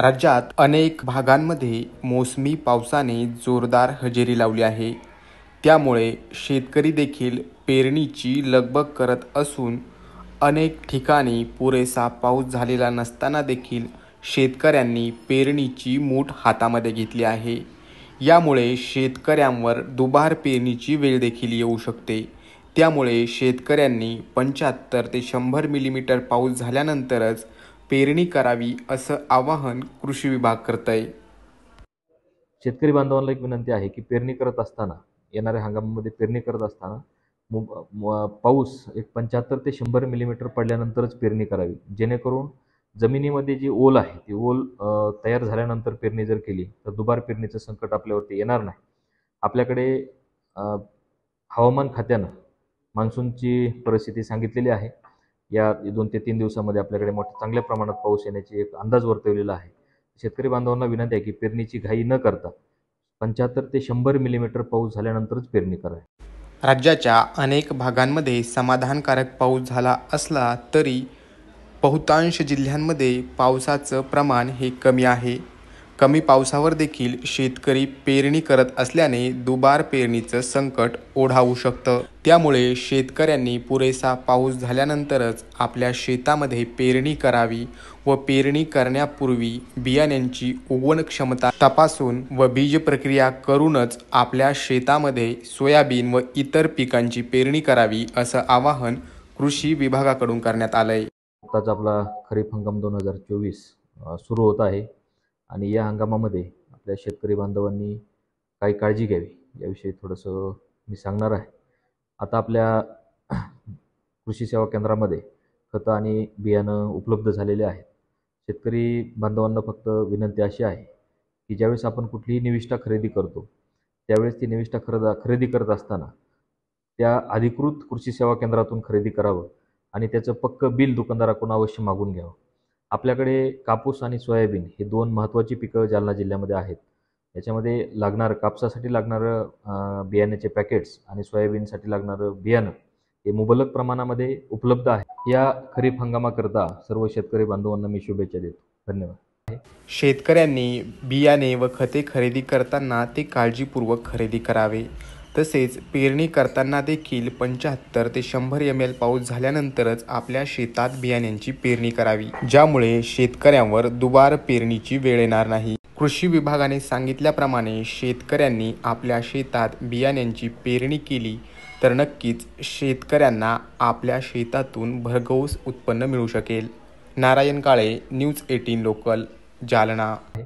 राज्यात अनेक भागांमध्ये मोसमी पावसाने जोरदार हजेरी लावली आहे. त्यामुळे शेतकरी देखील पेरणीची लगबग करत असून अनेक ठिकाणी पुरेसा पाऊस झालेला नसताना देखील शेतकऱ्यांनी पेरणीची मूठ हातामध्ये घेतली आहे. यामुळे शेतकऱ्यांवर दुबार पेरणीची वेळ देखील येऊ शकते. त्यामुळे शेतकऱ्यांनी पंच्याहत्तर ते शंभर मिलीमीटर पाऊस झाल्यानंतरच पेरणी करावी असं आवाहन कृषी विभाग करत आहे शेतकरी बांधवांना एक विनंती आहे की पेरणी करत असताना येणाऱ्या हंगामामध्ये पेरणी करत असताना म- पाऊस एक पंच्याहत्तर ते शंभर मिलीमीटर पडल्यानंतरच पेरणी करावी. जेणेकरून जमिनीमध्ये जी ओल आहे ती ओल तयार झाल्यानंतर पेरणी जर केली तर दुबार पेरणीचं संकट आपल्यावरती येणार नाही. आपल्याकडे हवामान खात्यानं मान्सूनची परिस्थिती सांगितलेली आहे. या दोन ते तीन दिवसामध्ये आपल्याकडे मोठ्या चांगल्या प्रमाणात पाऊस येण्याची एक अंदाज वर्तवलेला आहे. शेतकरी बांधवांना विनंती आहे की पेरणीची घाई न करता पंच्याहत्तर ते शंभर मिलीमीटर पाऊस झाल्यानंतरच पेरणी करावी. राज्याच्या अनेक भागांमध्ये समाधानकारक पाऊस झाला असला तरी बहुतांश जिल्ह्यांमध्ये पावसाचं प्रमाण हे कमी आहे. कमी पावसावर देखील शेतकरी पेरणी करत असल्याने दुबार पेरणीचं संकट ओढावू शकतं. त्यामुळे शेतकऱ्यांनी पुरेसा पाऊस झाल्यानंतरच आपल्या शेतामध्ये पेरणी करावी व पेरणी करण्यापूर्वी बियाण्यांची उगवण क्षमता तपासून व बीज प्रक्रिया करूनच आपल्या शेतामध्ये सोयाबीन व इतर पिकांची पेरणी करावी असं आवाहन कृषी विभागाकडून करण्यात आलं आहे आत्ताच आपला खरीप हंगाम दोन हजार चोवीस सुरू होत आहे. आणि या हंगामामध्ये आपल्या शेतकरी बांधवांनी काही काळजी घ्यावी. याविषयी थोडंसं मी सांगणार आहे. आता आपल्या कृषी सेवा केंद्रामध्ये खतं आणि बियाणं उपलब्ध झालेले आहेत. शेतकरी बांधवांना फक्त विनंती अशी आहे की ज्यावेळेस आपण कुठलीही निविष्ठा खरेदी करतो त्यावेळेस ती निविष्ठा खरेदा खरेदी करत असताना त्या अधिकृत कृषी सेवा केंद्रातून खरेदी करावं आणि त्याचं पक्कं बिल दुकानदाराकडून अवश्य मागून घ्यावं. आपल्याकडे कापूस आणि सोयाबीन हे दोन महत्त्वाची पिकं जालना जिल्ह्यामध्ये आहेत. याच्यामध्ये लागणारं कापसासाठी लागणारं बियाण्याचे पॅकेट्स आणि सोयाबीनसाठी लागणारं बियाणं हे मुबलक प्रमाणामध्ये उपलब्ध आहे. या खरीप हंगामाकरता सर्व शेतकरी बांधवांना मी शुभेच्छा देतो. धन्यवाद. शेतकऱ्यांनी बियाणे व खते खरेदी करताना ते काळजीपूर्वक खरेदी करावे. तसेच पेरणी करताना देखील पंच्याहत्तर ते शंभर एम एल पाऊस झाल्यानंतरच आपल्या शेतात बियाण्यांची पेरणी करावी ज्यामुळे शेतकऱ्यांवर दुबार पेरणीची वेळ येणार नाही. कृषी विभागाने सांगितल्याप्रमाणे शेतकऱ्यांनी आपल्या शेतात बियाण्यांची पेरणी केली तर नक्कीच शेतकऱ्यांना आपल्या शेतातून भरघोस उत्पन्न मिळू शकेल. Narayan Kale news eighteen local Jalna.